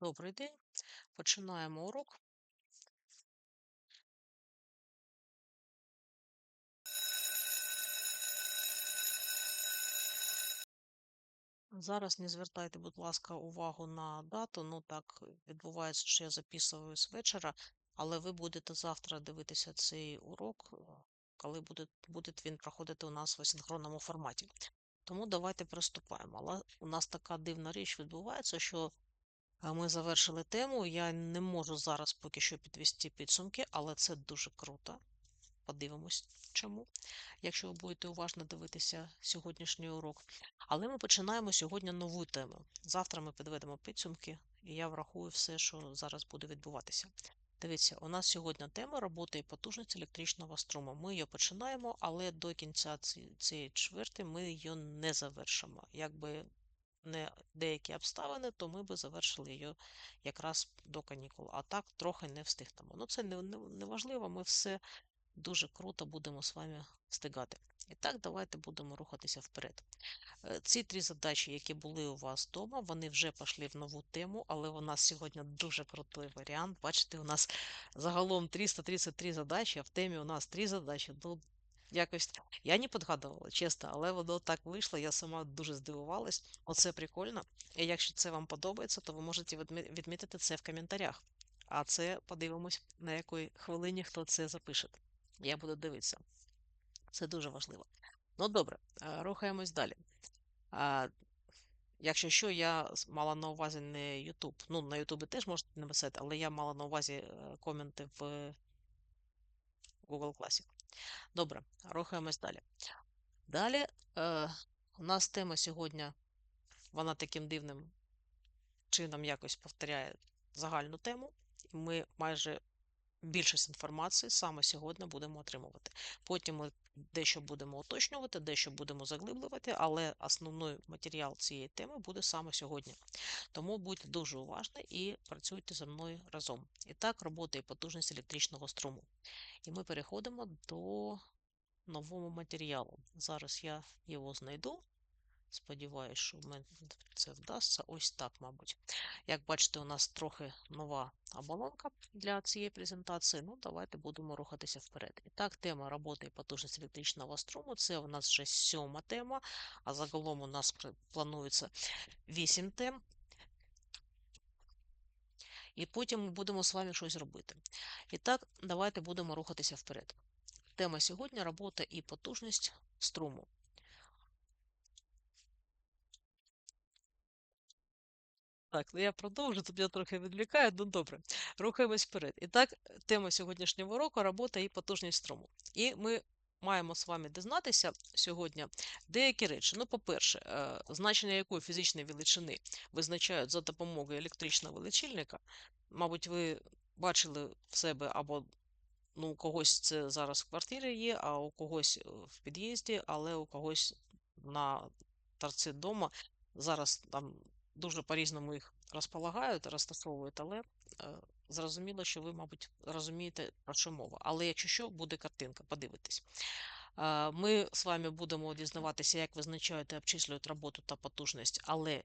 Добрий день. Починаємо урок. Зараз не звертайте, будь ласка, увагу на дату. Ну так відбувається, що я записую з вечора, але ви будете завтра дивитися цей урок, е, коли буде, буде він проходити у нас в асинхронному форматі. Тому давайте приступаємо. Але у нас така дивна річ відбувається, що е, ми завершили тему. Я не можу зараз поки що підвести підсумки, але це дуже круто. Подивимось, чому, якщо ви будете уважно дивитися сьогоднішній урок. Але ми починаємо сьогодні нову тему. Завтра ми підведемо підсумки, і я врахую все, що зараз буде відбуватися. Дивіться, у нас сьогодні тема роботи і потужність електричного струму. Ми її починаємо, але до кінця цієї чверти ми її не завершимо. Якби не деякі обставини, то ми би завершили її якраз до канікул. А так трохи не встигнемо. Ну це не, не, не важливо, ми все дуже круто будемо з вами встигати. І так, давайте будемо рухатися вперед. Е, ці три задачі, які були у вас вдома, вони вже пішли в нову тему, але у нас сьогодні дуже крутий варіант. Бачите, у нас загалом 333 задачі, а в темі у нас три задачі. Якось я не підгадувала, чесно, але воно так вийшло. Я сама дуже здивувалась. Оце прикольно. І якщо це вам подобається, то ви можете відмітити це в коментарях. А це подивимось, на якій хвилині хто це запише. Я буду дивитися. Це дуже важливо. Ну, добре, е, рухаємось далі. Якщо що, я мала на увазі не YouTube. Ну, на Ютубі теж можете написати, але я мала на увазі е, коменти в Google класі. Добре, рухаємось далі. Далі е, у нас тема сьогодні, вона таким дивним чином якось повторяє загальну тему. Ми майже більшість інформації саме сьогодні будемо отримувати. Потім ми дещо будемо уточнювати, дещо будемо заглиблювати, але основний матеріал цієї теми буде саме сьогодні. Тому будьте дуже уважні і працюйте зі мною разом. І так, робота і потужність електричного струму. І ми переходимо до нового матеріалу. Зараз я його знайду. Сподіваюсь, що в мене це вдасться. Ось так, мабуть. Як бачите, у нас трохи нова оболонка для цієї презентації. Ну, давайте будемо рухатися вперед. І так, тема роботи і потужність електричного струму. Це у нас вже сьома тема, а загалом у нас планується вісім тем. І потім ми будемо з вами щось робити. І так, давайте будемо рухатися вперед. Тема сьогодні робота і потужність струму. Так, ну я продовжу, тут я трохи відвлікаю, ну добре. Рухаємось вперед. І так, тема сьогоднішнього року робота і потужність струму. І ми маємо з вами дізнатися сьогодні деякі речі. Ну, по-перше, е, значення якої фізичної величини визначають за допомогою електричного величильника. Мабуть, ви бачили в себе або ну, у когось це зараз в квартирі є, а у когось е, в під'їзді, але у когось на торці вдома. Зараз там дуже по-різному їх розполагають, розтасовують, але е, зрозуміло, що ви, мабуть, розумієте, про що мова. Але якщо що, буде картинка, подивитись. Е, ми з вами будемо дізнаватися, як визначають і обчислюють роботу та потужність, але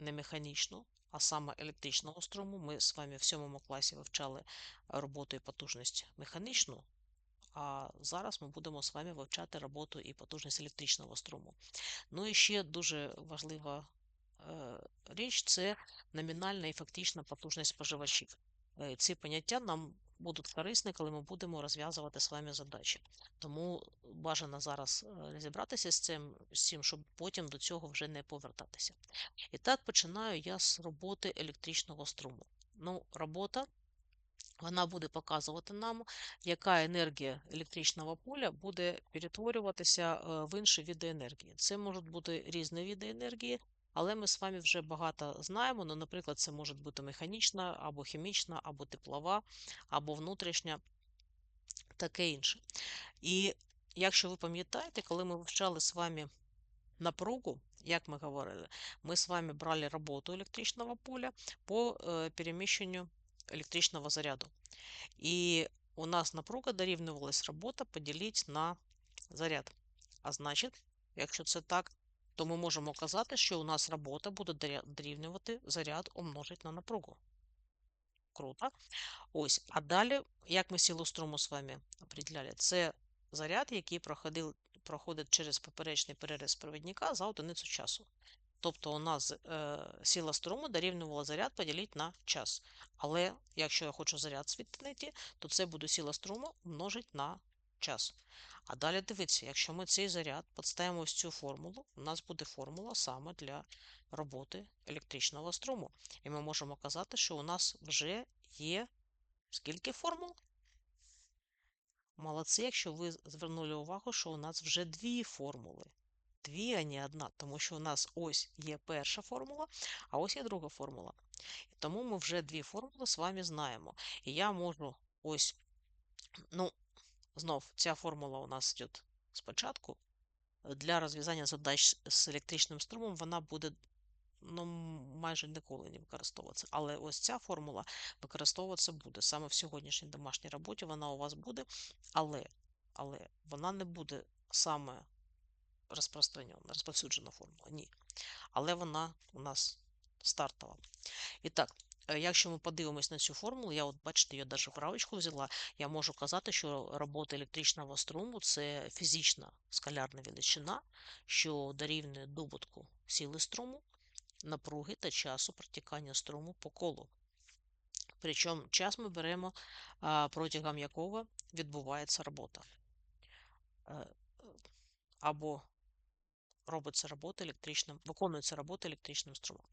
не механічну, а саме електричного струму. Ми з вами в сьомому класі вивчали роботу і потужність механічну. А зараз ми будемо з вами вивчати роботу і потужність електричного струму. Ну і ще дуже важлива річ це номінальна і фактична потужність споживачів. Е, ці поняття нам будуть корисні, коли ми будемо розв'язувати з вами задачі. Тому бажано зараз е, розібратися з цим, з цим, щоб потім до цього вже не повертатися. І так починаю я з роботи електричного струму. Ну, Робота вона буде показувати нам, яка енергія електричного поля буде перетворюватися в інші види енергії. Це можуть бути різні види енергії, але ми з вами вже багато знаємо. Ну, Наприклад, це може бути механічна, або хімічна, або теплова, або внутрішня, таке інше. І якщо ви пам'ятаєте, коли ми вивчали з вами напругу, як ми говорили, ми з вами брали роботу електричного поля по е, переміщенню електричного заряду. І у нас напруга дорівнювалась робота поділити на заряд. А значить, якщо це так, то ми можемо казати, що у нас робота буде дорівнювати заряд умножити на напругу. Круто. Ось. А далі, як ми силу струму з вами определяли? Це заряд, який проходив, проходить через поперечний переріз провідника за одиницю часу. Тобто у нас е, сила струму дорівнювала заряд поділити на час. Але якщо я хочу заряд звідти то це буде сила струму множить на час. А далі дивіться, якщо ми цей заряд підставимо ось цю формулу, у нас буде формула саме для роботи електричного струму. І ми можемо казати, що у нас вже є скільки формул? Молодці, якщо ви звернули увагу, що у нас вже дві формули. Дві, а не одна, тому що у нас ось є перша формула, а ось є друга формула. І тому ми вже дві формули з вами знаємо. І я можу ось, ну, знов, ця формула у нас йде спочатку. Для розв'язання задач з електричним струмом вона буде ну, майже ніколи не використовуватися. Але ось ця формула використовуватися буде. Саме в сьогоднішній домашній роботі вона у вас буде, але але вона не буде саме розповсюджена формула. Ні. Але вона у нас стартова. І так, якщо ми подивимось на цю формулу, я от бачите, я навіть правочку взяла, я можу казати, що робота електричного струму це фізична скалярна величина, що дорівнює добутку сили струму напруги та часу протікання струму по колу. Причому час ми беремо, протягом якого відбувається робота. Е, або робиться робота електричним, виконується робота електричним струмом.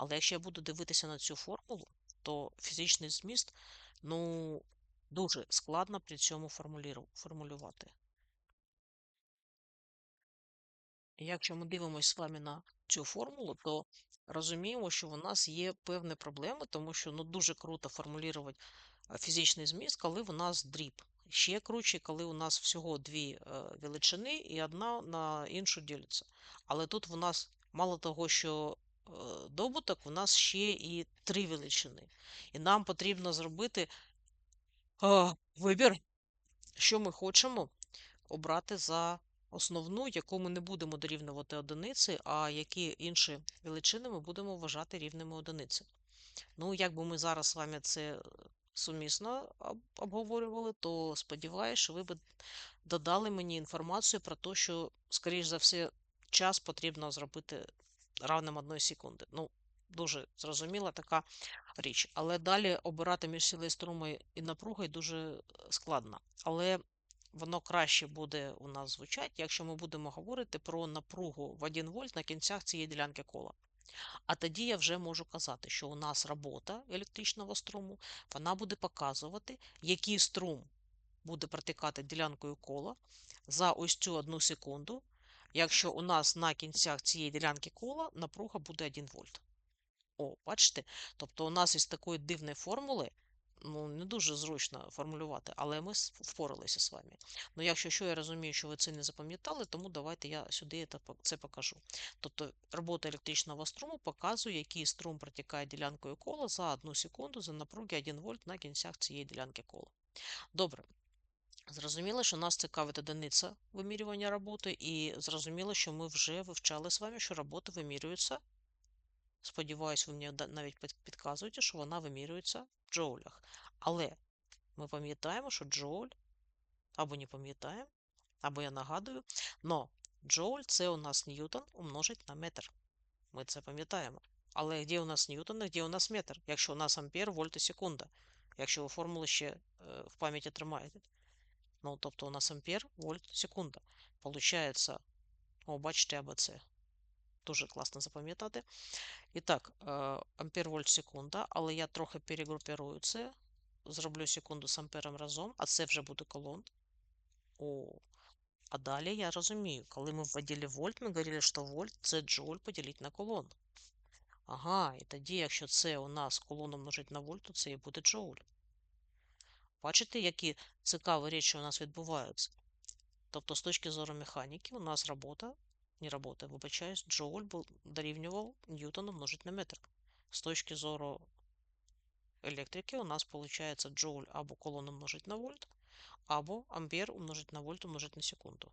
Але якщо я буду дивитися на цю формулу, то фізичний зміст ну, дуже складно при цьому формулювати. Якщо ми дивимося з вами на цю формулу, то розуміємо, що у нас є певні проблеми, тому що ну, дуже круто формулювати фізичний зміст, коли у нас дріб. Ще круче, коли у нас всього дві е, величини і одна на іншу ділиться. Але тут у нас мало того, що е, добуток, у нас ще і три величини. І нам потрібно зробити е, вибір, що ми хочемо обрати за основну, яку ми не будемо дорівнювати одиниці, а які інші величини ми будемо вважати рівними одиниці. Ну, якби ми зараз з вами це сумісно обговорювали, то сподіваюся, що ви б додали мені інформацію про те, що, скоріш за все, час потрібно зробити равним одної секунди. Ну, дуже зрозуміла така річ. Але далі обирати між силою струму і напругою дуже складно. Але воно краще буде у нас звучати, якщо ми будемо говорити про напругу в 1 вольт на кінцях цієї ділянки кола. А тоді я вже можу казати, що у нас робота електричного струму, вона буде показувати, який струм буде протикати ділянкою кола за ось цю одну секунду, якщо у нас на кінцях цієї ділянки кола напруга буде 1 вольт. О, бачите? Тобто у нас із такої дивної формули ну, не дуже зручно формулювати, але ми впоралися з вами. Ну, якщо що, я розумію, що ви це не запам'ятали, тому давайте я сюди це покажу. Тобто робота електричного струму показує, який струм протікає ділянкою кола за одну секунду за напруги 1 вольт на кінцях цієї ділянки кола. Добре. Зрозуміло, що нас цікавить одиниця вимірювання роботи, і зрозуміло, що ми вже вивчали з вами, що роботи вимірюються Сподіваюсь, ви мені навіть підказуєте, що вона вимірюється в джоулях. Але ми пам'ятаємо, що джоуль, або не пам'ятаємо, або я нагадую, но джоуль це у нас ньютон умножить на метр. Ми це пам'ятаємо. Але де у нас ньютон, де у нас метр? Якщо у нас ампер, вольт і секунда. Якщо ви формулу ще е, в пам'яті тримаєте. Ну, тобто у нас ампер, вольт, секунда. Получається, о, бачите, або це. Дуже класно запам'ятати. І так, е, ампер вольт секунда, але я трохи перегрупірую це. Зроблю секунду з ампером разом, а це вже буде колон. О, А далі я розумію, коли ми вводили вольт, ми говорили, що вольт це джоуль поділити на колон. Ага, і тоді, якщо це у нас колон умножить на вольт, то це і буде джоуль. Бачите, які цікаві речі у нас відбуваються? Тобто, з точки зору механіки, у нас робота не работа, вибачаюсь, джоуль дорівнював Ньютону множить на метр. З точки зору електрики у нас виходить джоуль або колон умножить на вольт, або ампер умножить на вольт умножить на секунду.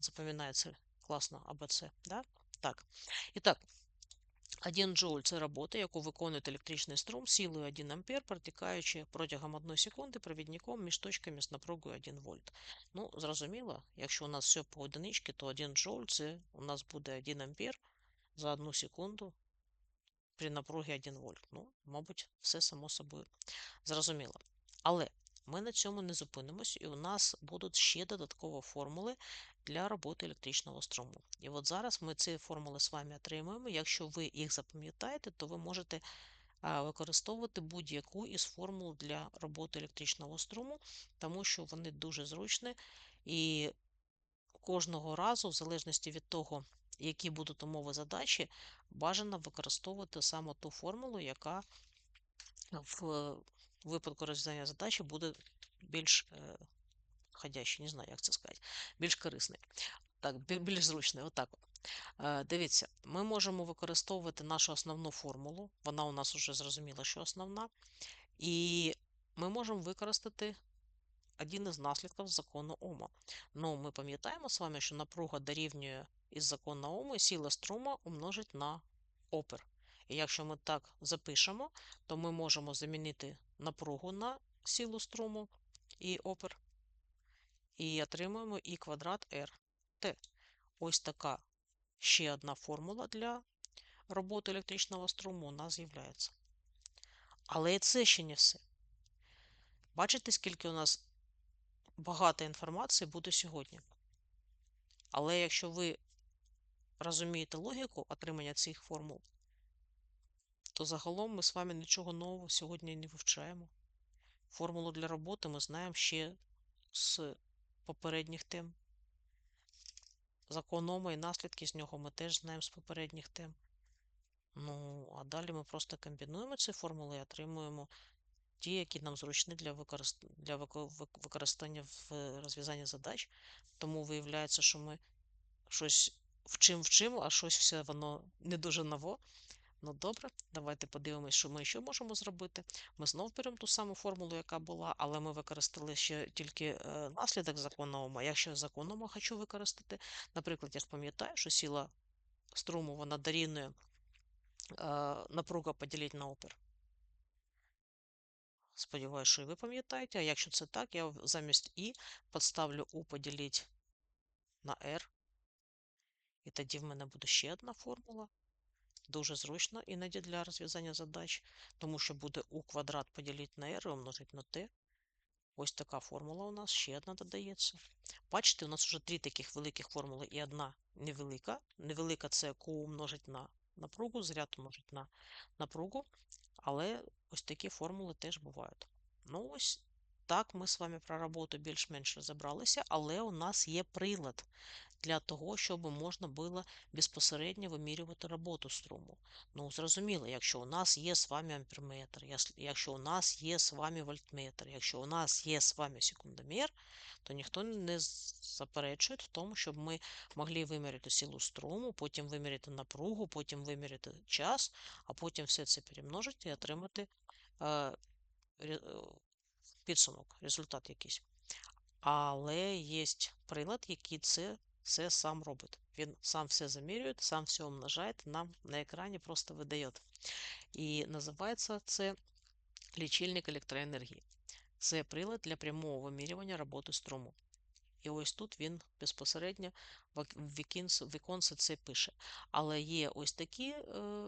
Запоминається класно АБЦ, да? Так. І так, 1 джоуль це робота, яку виконує електричний струм силою 1 ампер, протікаючи протягом 1 секунди провідником між точками з напругою 1 вольт. Ну, зрозуміло, якщо у нас все по одиничці, то 1 джоуль це у нас буде 1 ампер за 1 секунду при напругі 1 вольт. Ну, мабуть, все само собою зрозуміло. Але ми на цьому не зупинимось, і у нас будуть ще додаткові формули для роботи електричного струму. І от зараз ми ці формули з вами отримуємо. Якщо ви їх запам'ятаєте, то ви можете використовувати будь-яку із формул для роботи електричного струму, тому що вони дуже зручні і кожного разу, в залежності від того, які будуть умови задачі, бажано використовувати саме ту формулу, яка в випадку розв'язання задачі буде більш е, ходящий, не знаю, як це сказати, більш корисний. Так, більш зручний. Отак. От. Е, дивіться, ми можемо використовувати нашу основну формулу, вона у нас вже зрозуміла, що основна. І ми можемо використати один із наслідків закону Ома. Ну, ми пам'ятаємо з вами, що напруга дорівнює із закону Ома, сила струму умножить на опер. І якщо ми так запишемо, то ми можемо замінити напругу на силу струму і опер. І отримуємо і квадрат RT. Ось така ще одна формула для роботи електричного струму у нас з'являється. Але це ще не все. Бачите, скільки у нас багато інформації буде сьогодні. Але якщо ви розумієте логіку отримання цих формул, то загалом ми з вами нічого нового сьогодні не вивчаємо. Формулу для роботи ми знаємо ще з попередніх тем. Закон і наслідки з нього ми теж знаємо з попередніх тем. Ну, а далі ми просто комбінуємо ці формули і отримуємо ті, які нам зручні для для використання в розв'язанні задач. Тому виявляється, що ми щось вчимо, а щось все воно не дуже ново. Ну добре, давайте подивимось, що ми ще можемо зробити. Ми знову беремо ту саму формулу, яка була, але ми використали ще тільки е, наслідок Ома. Якщо закон Ома хочу використати, наприклад, я пам'ятаю, що сила струму вона дорівнює е, напруга поділити на опір. Сподіваюся, що і ви пам'ятаєте. А якщо це так, я замість І підставлю У поділити на R. І тоді в мене буде ще одна формула. Дуже зручно іноді для розв'язання задач, тому що буде у квадрат поділити на r і умножити на t. Ось така формула у нас ще одна додається. Бачите, у нас вже три таких великих формули і одна невелика. Невелика це Q умножить на напругу, зряд умножить на напругу. Але ось такі формули теж бувають. Ну, ось так ми з вами про роботу більш-менш розібралися, але у нас є прилад для того, щоб можна було безпосередньо вимірювати роботу струму. Ну, зрозуміло, якщо у нас є з вами амперметр, якщо у нас є з вами вольтметр, якщо у нас є з вами секундомер, то ніхто не заперечує в тому, щоб ми могли виміряти силу струму, потім виміряти напругу, потім виміряти час, а потім все це перемножити і отримати е, підсумок, результат якийсь. Але є прилад, який це все сам робить. Він сам все замірює, сам все умножає, нам на екрані просто видає. І називається це лічильник електроенергії. Це прилад для прямого вимірювання роботи струму. І ось тут він безпосередньо в віконце це пише. Але є ось такі е,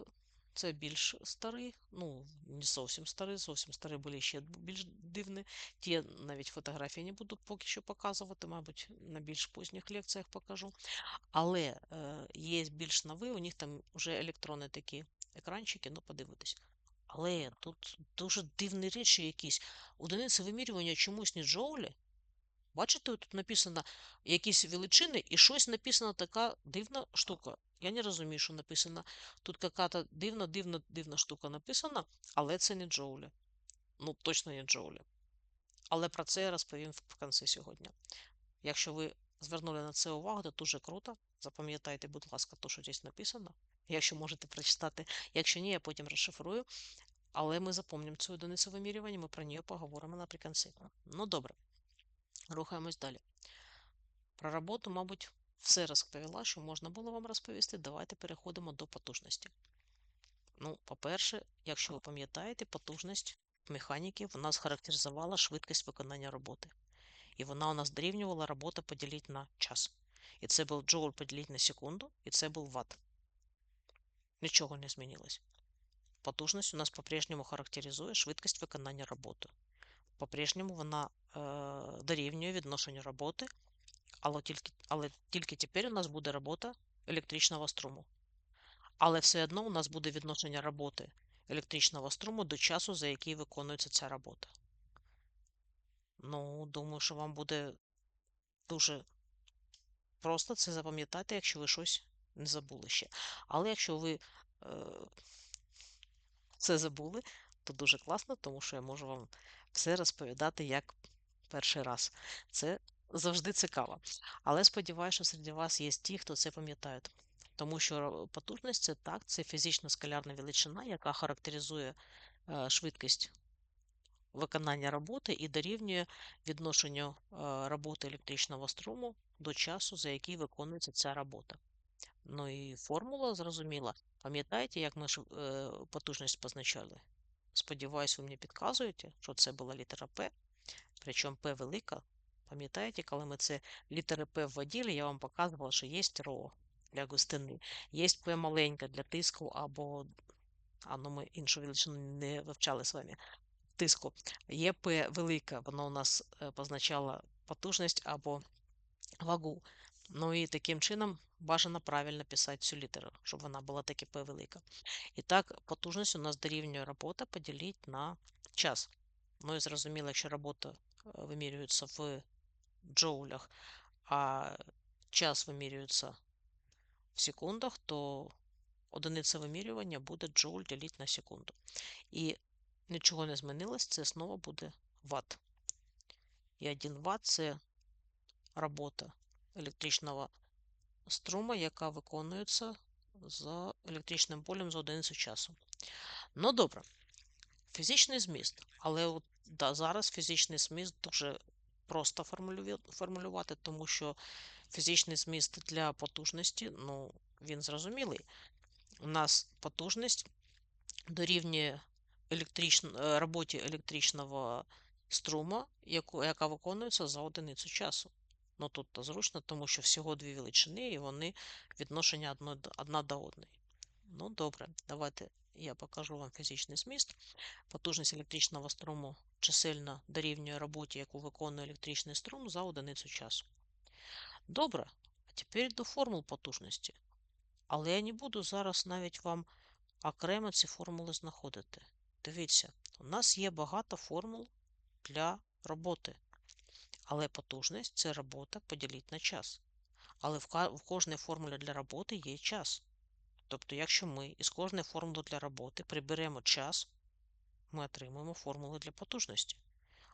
це більш старий, ну, не зовсім старий, зовсім старий були ще більш дивні. Ті навіть фотографії не буду поки що показувати, мабуть, на більш поздніх лекціях покажу. Але е, є більш нові, у них там вже електронні такі екранчики, ну подивитись. Але тут дуже дивні речі якісь. Одиниця вимірювання чомусь не джоулі. Бачите, тут написано якісь величини і щось написано така дивна штука. Я не розумію, що написано. Тут яка-то дивна, дивна, дивна штука написана, але це не Джоулі. Ну, точно не Джоулі. Але про це я розповім в кінці сьогодні. Якщо ви звернули на це увагу, то дуже круто. Запам'ятайте, будь ласка, то, що тут написано. Якщо можете прочитати. Якщо ні, я потім розшифрую. Але ми запомнимо цю одиницю вимірювання, ми про неї поговоримо наприкінці. Ну, добре. Рухаємось далі. Про роботу, мабуть, все розповіла, що можна було вам розповісти. Давайте переходимо до потужності. Ну, по-перше, якщо ви пам'ятаєте, потужність механіки в нас характеризувала швидкість виконання роботи. І вона у нас дорівнювала робота поділити на час. І це був джоуль поділити на секунду, і це був ватт. Нічого не змінилось. Потужність у нас по-прежньому характеризує швидкість виконання роботи. По-прежньому вона е, дорівнює відношенню роботи, але тільки, але тільки тепер у нас буде робота електричного струму. Але все одно у нас буде відношення роботи електричного струму до часу, за який виконується ця робота. Ну, думаю, що вам буде дуже просто це запам'ятати, якщо ви щось не забули ще. Але якщо ви е, це забули, то дуже класно, тому що я можу вам все розповідати як перший раз. Це завжди цікаво. Але сподіваюся, що серед вас є ті, хто це пам'ятають. Тому що потужність це так, це фізична скалярна величина, яка характеризує е, швидкість виконання роботи і дорівнює відношенню е, роботи електричного струму до часу, за який виконується ця робота. Ну і формула зрозуміла. Пам'ятаєте, як ми е, потужність позначали? Сподіваюсь, ви мені підказуєте, що це була літера П, причому П велика. Пам'ятаєте, коли ми це літери П вводили, я вам показувала, що є РО для густини, є П маленька для тиску або, а ну ми іншу величину не вивчали з вами, тиску. Є П велика, вона у нас е, позначала потужність або вагу. Ну і таким чином бажано правильно писати цю літеру, щоб вона була таки П велика. І так, потужність у нас дорівнює робота поділити на час. Ну і зрозуміло, якщо робота е, вимірюється в джоулях, а час вимірюється в секундах, то одиниця вимірювання буде джоуль ділити на секунду. І нічого не змінилось, це знову буде ватт. І 1 Вт це робота електричного струма, яка виконується за електричним полем за одиницю часу. Ну, добре, фізичний зміст. Але от, да, зараз фізичний зміст дуже просто формулювати, тому що фізичний зміст для потужності, ну, він зрозумілий. У нас потужність дорівнює електрич... Е, роботі електричного струма, яку... яка виконується за одиницю часу. Ну тут зручно, тому що всього дві величини, і вони відношення одна до одної. Ну, добре, давайте я покажу вам фізичний зміст. Потужність електричного струму чисельно дорівнює роботі, яку виконує електричний струм за одиницю часу. Добре, а тепер до формул потужності. Але я не буду зараз навіть вам окремо ці формули знаходити. Дивіться, у нас є багато формул для роботи. Але потужність це робота поділіть на час. Але в кожній формулі для роботи є час. Тобто, якщо ми із кожної формули для роботи приберемо час, ми отримуємо формулу для потужності.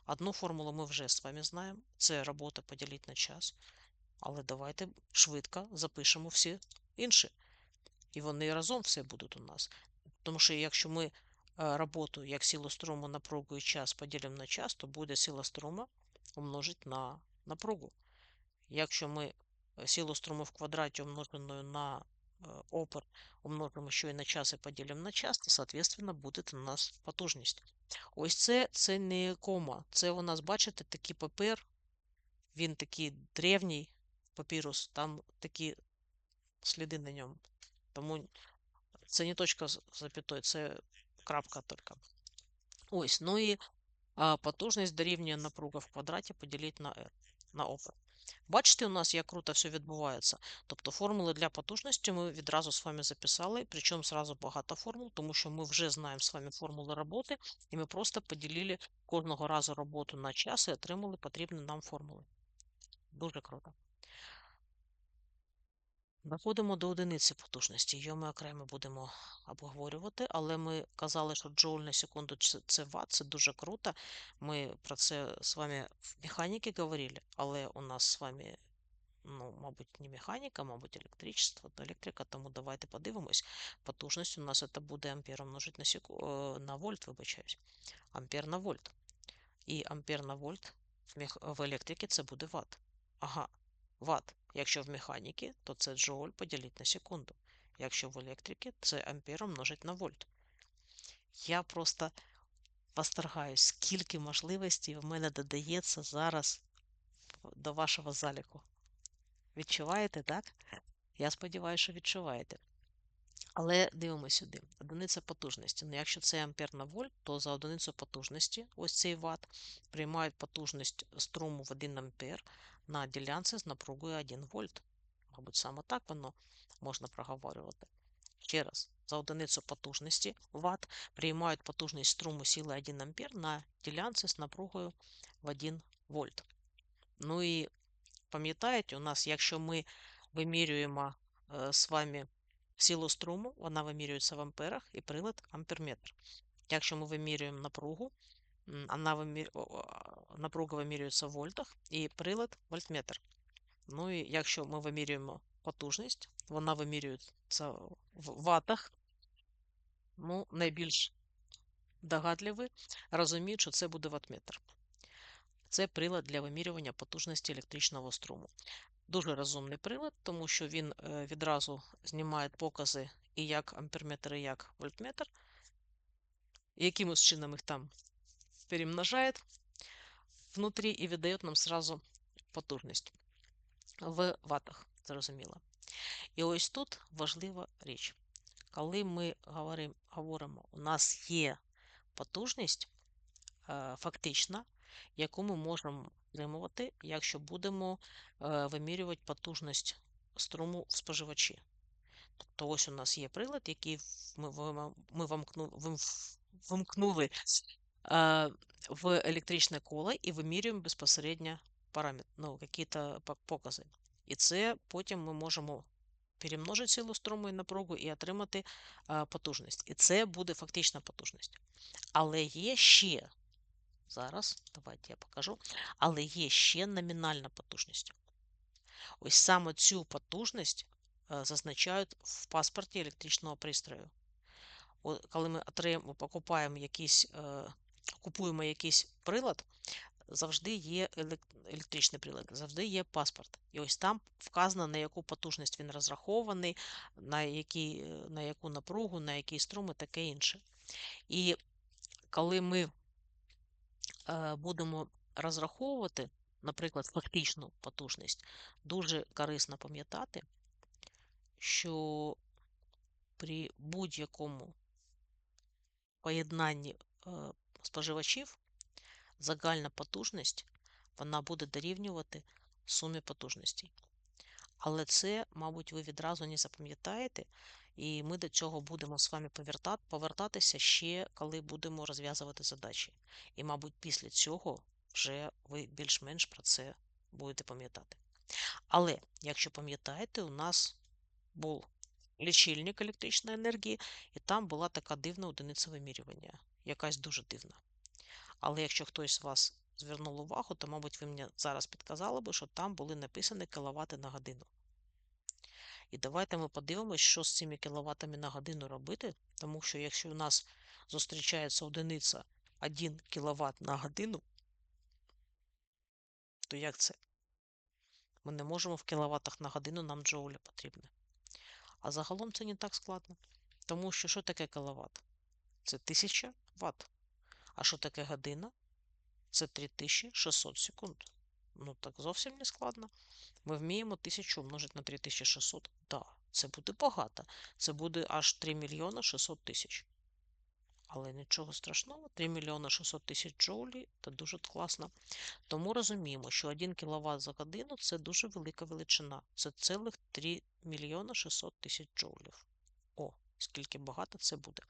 Одну формулу ми вже з вами знаємо, це робота поділіть на час. Але давайте швидко запишемо всі інші. І вони разом все будуть у нас. Тому що якщо ми Э, работу як силу струму напругу і час поділимо на час, то буде сила струму умножити на напругу. Якщо ми э, силу струму в квадраті умноженою на э, опор умножимо ще й на час і поділимо на час, то, соответственно, буде у нас потужність. Ось це це не кома. Це у нас, бачите, такий папір, він такий древній папірус, там такі сліди на ньому. Тому це не точка запятой, це крапка только. Ось, ну і а, потужність дорівнює напруга в квадраті поділити на R, на опер. Бачите, у нас як круто все відбувається. Тобто формули для потужності ми відразу з вами записали, причому зразу багато формул, тому що ми вже знаємо з вами формули роботи, і ми просто поділили кожного разу роботу на час і отримали потрібні нам формули. Дуже круто. Доходимо до одиниці потужності. Її ми окремо будемо обговорювати, але ми казали, що джоуль на секунду це ватт, це дуже круто. Ми про це з вами в механіки говорили, але у нас з вами, ну, мабуть, не механіка, мабуть, електричество, то електрика, тому давайте подивимось. Потужність у нас це буде ампер умножити на секу... Э, на вольт, вибачаюсь. Ампер на вольт. І ампер на вольт в, мех... в електриці це буде ватт. Ага, ватт. Якщо в механіки, то це джоуль поділити на секунду. Якщо в електриці, це ампер умножить на вольт. Я просто восторгаюсь, скільки можливостей в мене додається зараз до вашого заліку. Відчуваєте, так? Я сподіваюся, що відчуваєте. Але дивимося сюди. Одиниця потужності. Ну, Якщо це ампер на вольт, то за одиницю потужності, ось цей ватт, приймають потужність струму в 1 ампер на ділянці з напругою 1 вольт. Мабуть, саме так воно можна проговорювати. Ще раз, за одиницю потужності Вт приймають потужність струму сили 1 ампер на ділянці з напругою в 1 вольт. Ну і пам'ятаєте, у нас, якщо ми вимірюємо е, з вами силу струму, вона вимірюється в амперах і прилад амперметр. Якщо ми вимірюємо напругу, вона вимір... напруга вимірюється в вольтах і прилад вольтметр. Ну і якщо ми вимірюємо потужність, вона вимірюється в ватах. Ну, найбільш догадливі розуміють, що це буде ватметр. Це прилад для вимірювання потужності електричного струму. Дуже розумний прилад, тому що він е, відразу знімає покази і як амперметр, і як вольтметр. Якимось чином їх там перемножає внутрі і видає нам сразу потужність в ватах, зрозуміло. І ось тут важлива річ. Коли ми говоримо, говоримо у нас є потужність е, фактична, яку ми можемо отримувати, якщо будемо е, вимірювати потужність струму в споживачі. Тобто ось у нас є прилад, який ми вимкнули е, в електричне коло і вимірюємо безпосередньо параметри, ну, якісь покази. І це потім ми можемо перемножити силу струму і напругу і отримати потужність. І це буде фактична потужність. Але є ще, зараз, давайте я покажу, але є ще номінальна потужність. Ось саме цю потужність зазначають в паспорті електричного пристрою. Коли ми покупаємо якийсь, купуємо якийсь прилад, завжди є електричний прилад, завжди є паспорт. І ось там вказано, на яку потужність він розрахований, на які, на яку напругу, на який струм і таке інше. І коли ми е, будемо розраховувати, наприклад, фактичну потужність, дуже корисно пам'ятати, що при будь-якому поєднанні е, споживачів загальна потужність вона буде дорівнювати сумі потужностей. Але це, мабуть, ви відразу не запам'ятаєте, і ми до цього будемо з вами повертатися ще, коли будемо розв'язувати задачі. І, мабуть, після цього вже ви більш-менш про це будете пам'ятати. Але, якщо пам'ятаєте, у нас був лічильник електричної енергії, і там була така дивна одиниця вимірювання, якась дуже дивна. Але якщо хтось з вас звернув увагу, то, мабуть, ви мені зараз підказали би, що там були написані кіловати на годину. І давайте ми подивимось, що з цими кіловатами на годину робити, тому що якщо у нас зустрічається одиниця 1 кВт на годину, то як це? Ми не можемо в кіловатах на годину, нам джоулі потрібні. А загалом це не так складно. Тому що що таке кіловат? Це 1000 Вт. А що таке година? Це 3600 секунд. Ну, так зовсім не складно. Ми вміємо 1000 умножити на 3600. Так, да, це буде багато. Це буде аж 3 мільйона 600 тисяч. Але нічого страшного, 3 мільйона 600 тисяч джоулі це дуже класно. Тому розуміємо, що 1 кВт за годину це дуже велика величина. Це цілих 3 мільйона 600 тисяч джоулів. О, скільки багато це буде.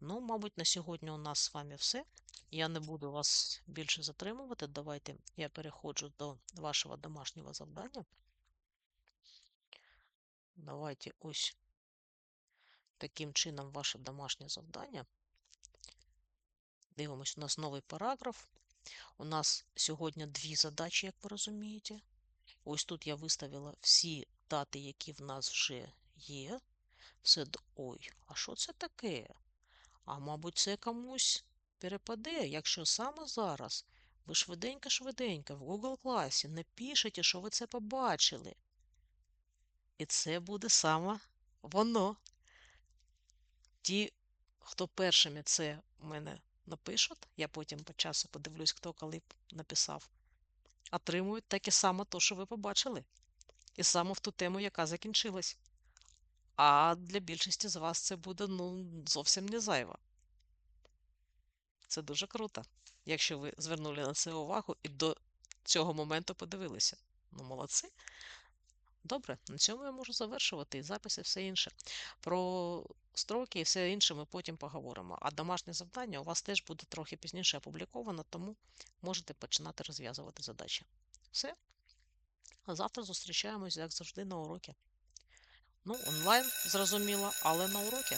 Ну, мабуть, на сьогодні у нас з вами все. Я не буду вас більше затримувати. Давайте я переходжу до вашого домашнього завдання. Давайте ось таким чином ваше домашнє завдання. Дивимось, у нас новий параграф. У нас сьогодні дві задачі, як ви розумієте. Ось тут я виставила всі дати, які в нас вже є. Це ой, а що це таке? А мабуть, це комусь перепаде, якщо саме зараз ви швиденько-швиденько в Google класі напишете, що ви це побачили. І це буде саме воно. Ті хто першими це в мене напишуть, я потім по часу подивлюсь, хто коли написав, отримують таке саме то, що ви побачили. І саме в ту тему, яка закінчилась. А для більшості з вас це буде ну, зовсім не зайво. Це дуже круто, якщо ви звернули на це увагу і до цього моменту подивилися. Ну, молодці. Добре, на цьому я можу завершувати і записи, все інше. Про строки і все інше ми потім поговоримо. А домашнє завдання у вас теж буде трохи пізніше опубліковано, тому можете починати розв'язувати задачі. Все. А завтра зустрічаємось, як завжди, на уроки. Ну, онлайн, зрозуміло, але на уроки.